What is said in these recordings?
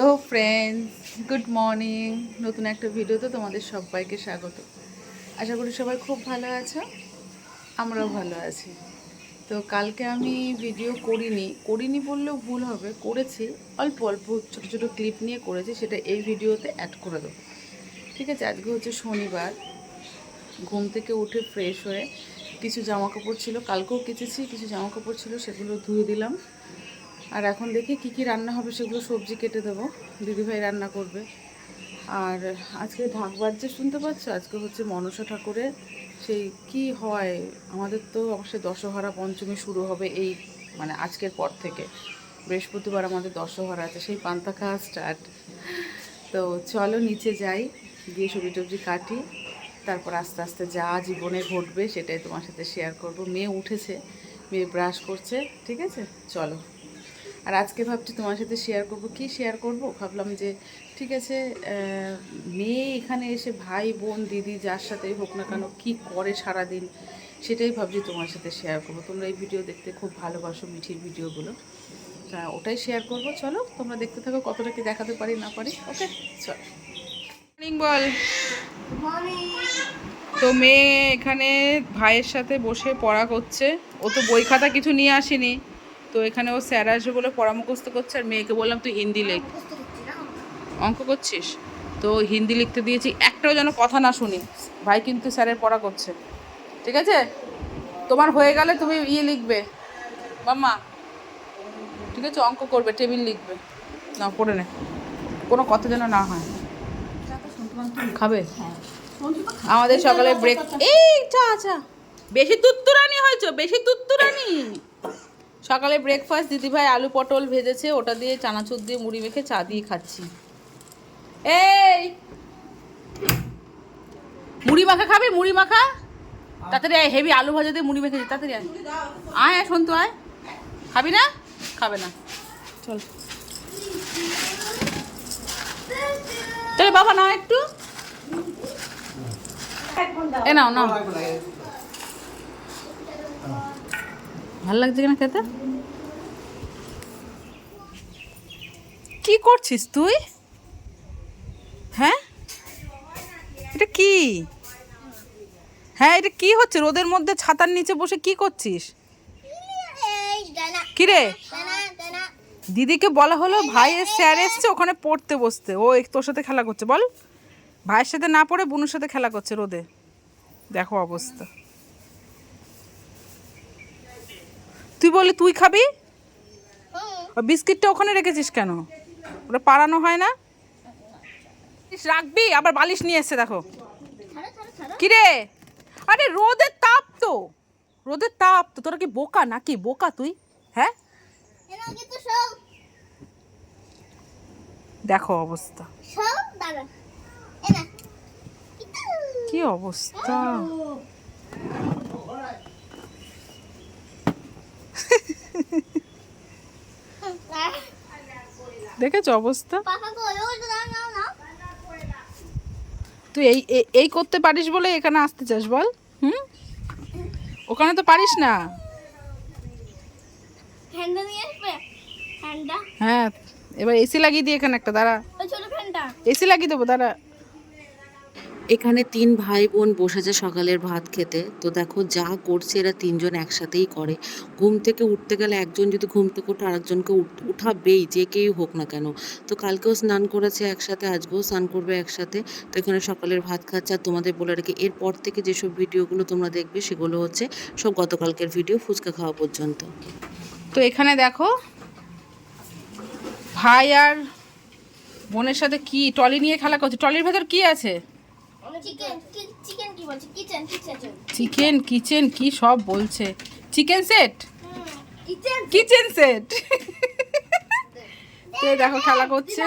Hello friends, good morning. নতুন একটা ভিডিওতে তোমাদের সবাইকে স্বাগত। আশা করি সবাই খুব ভালো আছো, আমরাও ভালো আছি। তো কালকে আমি ভিডিও করিনি করিনি বললেও ভুল হবে, করেছি। অল্প অল্প ছোটো ছোটো ক্লিপ নিয়ে করেছি, সেটা এই ভিডিওতে অ্যাড করে দেবো। ঠিক আছে, আজকে হচ্ছে শনিবার, ঘুম থেকে উঠে ফ্রেশ হয়ে কিছু জামা কাপড় ছিল, কালকেও কেচেছি, কিছু জামা কাপড় ছিল, সেগুলো ধুয়ে দিলাম। আর এখন দেখি কি কি রান্না হবে সেগুলো সবজি কেটে দেবো। দিদিভাই রান্না করবে। আর আজকে ঢাক বাজছে শুনতে পাচ্ছ? আজকে হচ্ছে মনসা ঠাকুরের সেই কি হয়? আমাদের তো অবশ্যই দশহরা পঞ্চমী শুরু হবে এই মানে আজকের পর থেকে। বৃহস্পতিবার আমাদের দশহরা আছে, সেই পান্তা খাওয়া স্টার্ট তো চলো নিচে যাই, গিয়ে সবজি টবজি কাটি, তারপর আস্তে আস্তে যা জীবনে ঘটবে সেটাই তোমার সাথে শেয়ার করব। মেয়ে উঠেছে, মেয়ে ব্রাশ করছে, ঠিক আছে? চলো। আর আজকে ভাবছি তোমার সাথে শেয়ার করব। কি শেয়ার করব? ভাবলাম যে, ঠিক আছে মেয়ে এখানে এসে ভাই, বোন, দিদি, যার সাথেই হোক না কেন, কী করে সারাদিন? সেটাই ভাবছি তোমার সাথে শেয়ার করব। তোমরা এই ভিডিও দেখতে খুব ভালোবাসো মিঠির ভিডিওগুলো ওটাই শেয়ার করব। চলো, তোমরা দেখতে থাকো কতটা কি দেখাতে পারি, না পারি। ওকে চলো। মর্নিং বল। তো মেয়ে এখানে ভাইয়ের সাথে বসে পড়া করছে। ও তো বই খাতা কিছু নিয়ে আসেনি। তো এখানে ও স্যার আসবে বলে পরামুখস্থ করছে আর মেয়েকে বললাম, তুই হিন্দি লেখ। অঙ্ক করছিস? তো হিন্দি লিখতে দিয়েছি, একটাও যেন কথা না শুনি। ভাই কিন্তু স্যারের পড়া করছে। ঠিক আছে? তোমার হয়ে গেলে তুমি ইয়ে লিখবে। মাম্মা, ঠিক আছে, অঙ্ক করবে, টেবিল লিখবে। না, পড়ে নে। কোনো কথা যেন না হয়। খাবে? আমাদের সকালে ব্রেক এই, চা চা। বেশি তুত্তুরানি হয়েছে, বেশি তুত্তুরানি। সকালে ব্রেকফাস্ট দিদিভাই আলু পটল ভেজেছে, ওটা দিয়ে চানাচুর দিয়ে মুড়ি মেখে চা দিয়ে খাচ্ছি। এই! মুড়ি মাখা খাবি? মুড়ি মাখা? তাড়াতাড়ি আয়, হেভি আলু ভাজা দিয়ে মুড়ি মেখে তাড়াতাড়ি আয়। আয় আয় শোন তো আয়। খাবি না? খাবে না। চল। চলে বাবা নাও একটু। এ নাও নাও। ভালো লাগছে কিনা খেতে? কি করছিস তুই? হ্যাঁ? এটা কি? হ্যাঁ এটা কি হচ্ছে? রোদের মধ্যে ছাতার নিচে বসে কি করছিস? কি রে? দিদিকে বলা হলো ভাইয়ের স্যার এসছে, ওখানে পড়তে বসতে। ও তোর সাথে খেলা করছে। বল। ভাইয়ের সাথে না পড়ে, বোনের সাথে খেলা করছে রোদে। দেখো অবস্থা। তুই বলি তুই খাবি? ওই বিস্কিটটা ওখানে রেখেছিস কেন? ওটা পাড়ানো হয় না? রাখবি আবার বালিশ নিয়ে এসছে দেখো। কিরে আরে রোদের তাপ তো। রোদের তাপ তো। তোরা কি বোকা নাকি? বোকা তুই? হ্যাঁ? দেখো অবস্থা। কি অবস্থা? দেখেছ অবস্থা? তুই এই এই করতে পারিস বলে এখানে আসতে চাস বল হুম? ওখানে তো পারিস না। হ্যাঁ এবার এসি লাগিয়ে দিই এখানে একটা দাঁড়া। এসি লাগিয়ে দেবো দাঁড়া। এখানে তিন ভাই বোন বসেছে সকালের ভাত খেতে। তো দেখো যা করছে এরা তিনজন একসাথেই করে। ঘুম থেকে উঠতে গেলে একজন যদি ঘুম থেকে উঠে আরেকজনকে উঠ- উঠাবেই, যে কেউ হোক না কেন। তো কালকেও স্নান করেছে একসাথে, আজকেও স্নান করবে একসাথে। তো এখানে সকালের ভাত খাচ্ছে। আর তোমাদের বলে রাখি, এরপর থেকে যেসব ভিডিওগুলো তোমরা দেখবে, সেগুলো হচ্ছে সব গতকালকের ভিডিও ফুচকা খাওয়া পর্যন্ত। তো এখানে দেখো, ভাই আর বোনের সাথে কি টলি নিয়ে খেলা করছে? টলির ভেতর কি আছে? চিকেন কিচেন কি সব বলছে? চিকেন সেট কিচেন সেট দেখো খেলা করছে?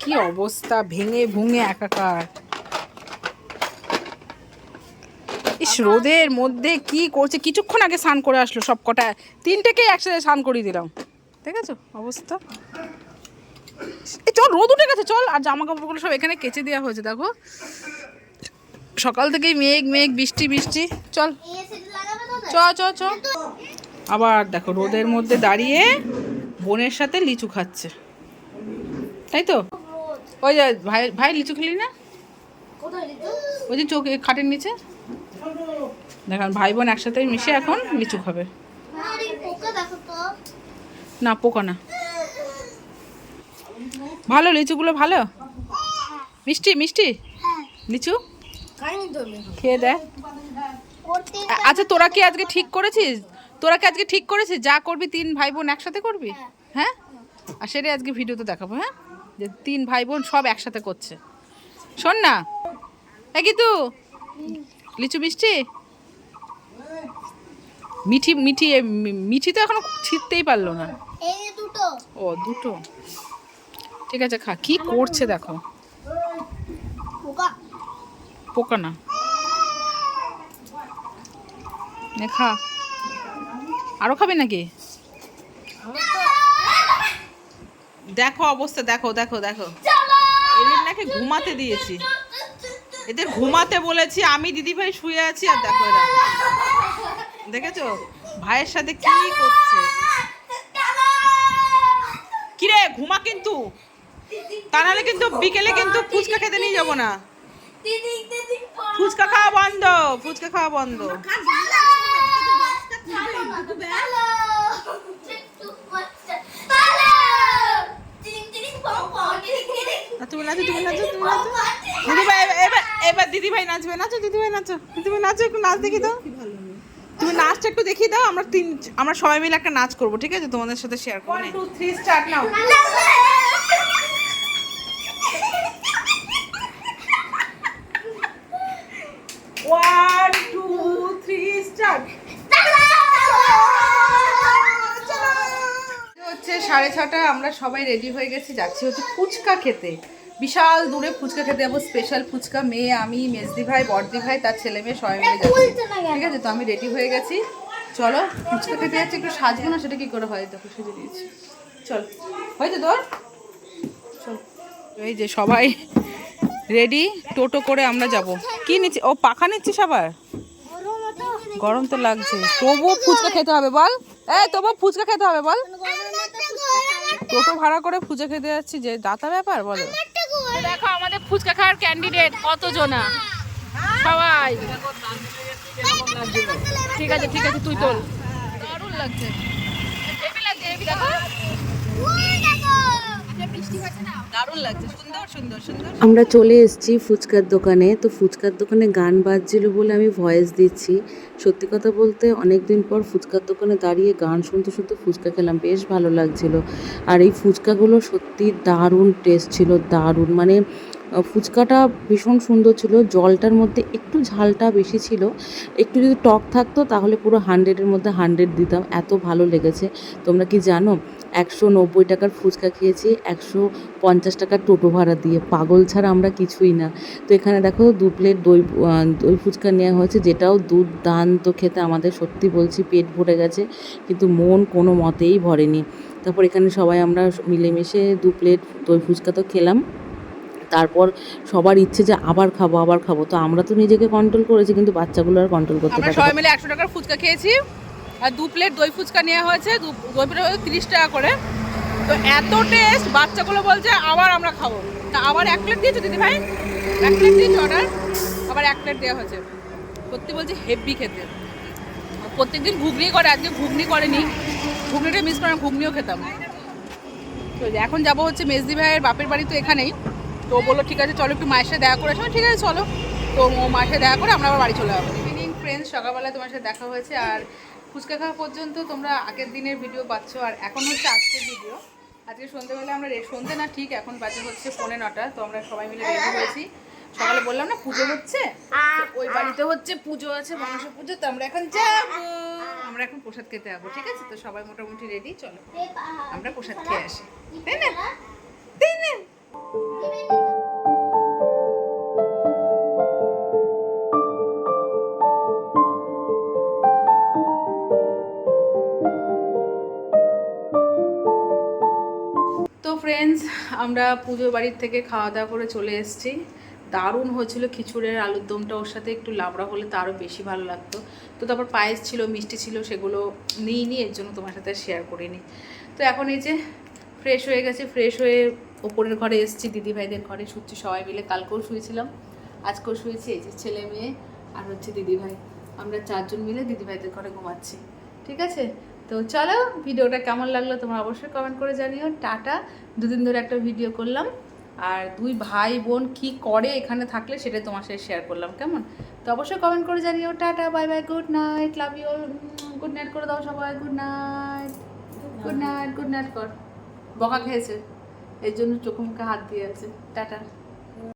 কি অবস্থা ভেঙে ভুঙে একাকার। ইস রোদের মধ্যে কি করছে? কিছুক্ষণ আগে স্নান করে আসলো সব কটা তিনটেকেই একসাথে স্নান করিয়ে দিলাম। ঠিক আছে অবস্থা? এই চল রোদ উঠে গেছে চল। আর জামা কাপড়গুলো সব এখানে কেচে দেওয়া হয়েছে দেখো। সকাল থেকেই মেঘ মেঘ বৃষ্টি বৃষ্টি। চল। চ চ চ। আবার দেখো রোদের মধ্যে দাঁড়িয়ে বোনের সাথে লিচু খাচ্ছে। তাই তো? ওই যে ভাই ভাই লিচু খেলি না? ওই যে চোখ খাটের নিচে? দেখুন ভাই বোন একসাথে মিশে এখন লিচু খাবে। না পোকা না। ভালো লিচুগুলো ভালো? মিষ্টি মিষ্টি? লিচু? খেয়ে দেয় আচ্ছা তোরা কি আজকে ঠিক করেছিস? তোরা কি আজকে ঠিক করেছিস? যা করবি তিন ভাই বোন একসাথে করবি? হ্যাঁ? আর সেটাই আজকে ভিডিওতে দেখাবো হ্যাঁ? যে তিন ভাই বোন সব একসাথে করছে। শোন না। এ কিন্তু লিচু মিষ্টি? মিঠি মিঠি মিঠি তো এখনও ছিটতেই পারল না। ও দুটো। ঠিক আছে, খা। কি করছে দেখো? পোকা না। খা। আরও খাবে নাকি? দেখো অবস্থা, দেখো দেখো দেখো। এদের নাকি ঘুমাতে দিয়েছি। এদের ঘুমাতে বলেছি, আমি দিদিভাই শুয়ে আছি আর দেখো এরা। দেখেছ? ভাইয়ের সাথে কি করছে? কিরে, ঘুমা কিন্তু। তা নাহলে কিন্তু বিকেলে কিন্তু ফুচকা খেতে নিয়ে যাব না। ফুচকা খাওয়া বন্ধ ফুচকা খাওয়া বন্ধ। তুমি নাচো তুমি নাচো তুমি নাচো। দিদিভাই এবার- এবার এবার দিদিভাই নাচবে নাচো দিদিভাই নাচো। দিদিভাই নাচো একটু নাচ দেখি দাও তুমি নাচটা একটু দেখিয়ে দাও আমরা তিন আমরা সবাই মিলে একটা নাচ করব ঠিক আছে? তোমাদের সাথে শেয়ার করব one two three start now সাড়ে ছটা আমরা সবাই রেডি হয়ে গেছি যাচ্ছি হচ্ছে ফুচকা খেতে। বিশাল দূরে ফুচকা খেতে যাব স্পেশাল ফুচকা মেয়ে আমি মেজদি ভাই বড়দি ভাই তার ছেলে মেয়ে সবাই মিলে যাচ্ছি। ঠিক আছে তো আমি রেডি হয়ে গেছি। চলো ফুচকা খেতে যাচ্ছি একটু সাজবো না সেটা কি করে হয়? দেখো সেজে দিয়েছি। চল হয়েছে তোর? চল এই যে সবাই রেডি টোটো করে আমরা যাব। কি নিচ্ছি? ও পাখা নিচ্ছিস আবার? গরম তো। লাগছে। তবুও ফুচকা খেতে হবে বল। এই তবুও ফুচকা খেতে হবে বল। টোটো ভাড়া করে ফুচকা খেতে যাচ্ছি, যে দাতা ব্যাপার বলো। দেখো আমাদের ফুচকা খাওয়ার ক্যান্ডিডেট কত জনা সবাই। ঠিক আছে ঠিক আছে, তুই তোল। দারুণ লাগছে। দেখো দারুণ লাগছে সুন্দর সুন্দর সুন্দর আমরা চলে এসেছি ফুচকার দোকানে, তো ফুচকার দোকানে গান বাজছিল বলে আমি ভয়েস দিচ্ছি। সত্যি কথা বলতে অনেক দিন পর ফুচকার দোকানে দাঁড়িয়ে গান শুনতে শুনতে ফুচকা খেলাম, বেশ ভালো লাগছিল। আর এই ফুচকাগুলো সত্যি দারুণ টেস্ট ছিল, দারুণ মানে ফুচকাটা ভীষণ সুন্দর ছিল। জলটার মধ্যে একটু ঝালটা বেশি ছিল। একটু যদি টক থাকতো তাহলে পুরো হান্ড্রেডের মধ্যে হান্ড্রেড দিতাম। এত ভালো লেগেছে। তোমরা কি জানো? একশো নব্বই টাকার ফুচকা খেয়েছি, একশো পঞ্চাশ টাকার টোটো ভাড়া দিয়ে। পাগল ছাড়া আমরা কিছুই না। তো এখানে দেখো দু প্লেট দই দই ফুচকা নেওয়া হয়েছে, যেটাও দুর্দান্ত খেতে আমাদের সত্যি বলছি পেট ভরে গেছে, কিন্তু মন কোনো মতেই ভরেনি। তারপর এখানে সবাই আমরা মিলেমিশে দু প্লেট দই ফুচকা তো খেলাম। তারপর সবার ইচ্ছে যে আবার খাব আবার খাব। তো আমরা তো নিজেকে কন্ট্রোল করেছি কিন্তু বাচ্চাগুলো আর কন্ট্রোল করতে পারছে সবাই মিলে একশো টাকার ফুচকা খেয়েছি আর দু প্লেট দই ফুচকা নেওয়া হয়েছে দু দই প্লেট তিরিশ টাকা করে। তো এত টেস্ট বাচ্চাগুলো বলছে আবার আমরা খাব। তা আবার এক প্লেট দিয়েছ দিদি ভাই এক প্লেট দিয়েছ অর্ডার আবার এক প্লেট দেওয়া হয়েছে। সত্যি বলছি হেভি খেতে। প্রত্যেকদিন ঘুগনি করে আজকে ঘুগনি করেনি। ঘুগনিটা মিস করে ঘুগনিও খেতাম। তো এখন যাব হচ্ছে মেজদি ভাইয়ের বাপের বাড়ি তো এখানেই। তো বলল, ঠিক আছে, চলো একটু মায়ের সাথে দেখা করে ঠিক আছে, চলো। তো মায়ের সাথে দেখা করে আমরা আবার বাড়ি চলে যাব। ইভিনিং ফ্রেন্ডস সকালবেলা তোমার সাথে দেখা হয়েছে। আর ফুচকা খাওয়া পর্যন্ত তোমরা আগের দিনের ভিডিও পাচ্ছ। আর এখন হচ্ছে আজকের ভিডিও আজকে সন্ধ্যেবেলা আমরা সন্ধ্যে না, ঠিক এখন বাজে হচ্ছে পৌনে নটা। তো আমরা সবাই মিলে রেডি হয়েছি। সকালে বললাম না, পুজো হচ্ছে? ওই বাড়িতে হচ্ছে পুজো আছে মানুষ পুজো। তো আমরা এখন যাব। আমরা এখন প্রসাদ খেতে যাব, ঠিক আছে? তো সবাই মোটামুটি রেডি চলো। আমরা প্রসাদ খেয়ে আসি। তাই না? পুজো বাড়ির থেকে খাওয়া দাওয়া করে চলে এসেছি। দারুণ হয়েছিল খিচুড়ের আলুর দমটা, ওর সাথে একটু লাবড়া হলে তো আরও বেশি ভালো লাগতো। তো তারপর পায়েস ছিল, মিষ্টি ছিল, সেগুলো নিই নি এর জন্য তোমার সাথে শেয়ার করিনি। তো এখন এই যে ফ্রেশ হয়ে গেছে ফ্রেশ হয়ে ওপরের ঘরে এসেছি, দিদিভাইদের ঘরে। শুচ্ছি সবাই মিলে, কালকেও শুয়েছিলাম, আজকেও শুয়েছি, এই যে ছেলে মেয়ে আর হচ্ছে দিদিভাই। আমরা চারজন মিলে দিদিভাইদের ঘরে ঘুমাচ্ছি। ঠিক আছে? তো চলো, ভিডিওটা কেমন লাগল তোমরা অবশ্যই কমেন্ট করে জানিও। টাটা, দুদিন ধরে একটা ভিডিও করলাম। আর দুই ভাই বোন কি করে এখানে থাকলে সেটা তোমার সাথে শেয়ার করলাম, কেমন? তো অবশ্যই কমেন্ট করে জানিও। Tata bye bye good night love you good night করে দাও সবাই good night good night good night কর। বকা খেয়েছে, এর জন্য চোখ মুখে হাত দিয়ে আছে টাটা।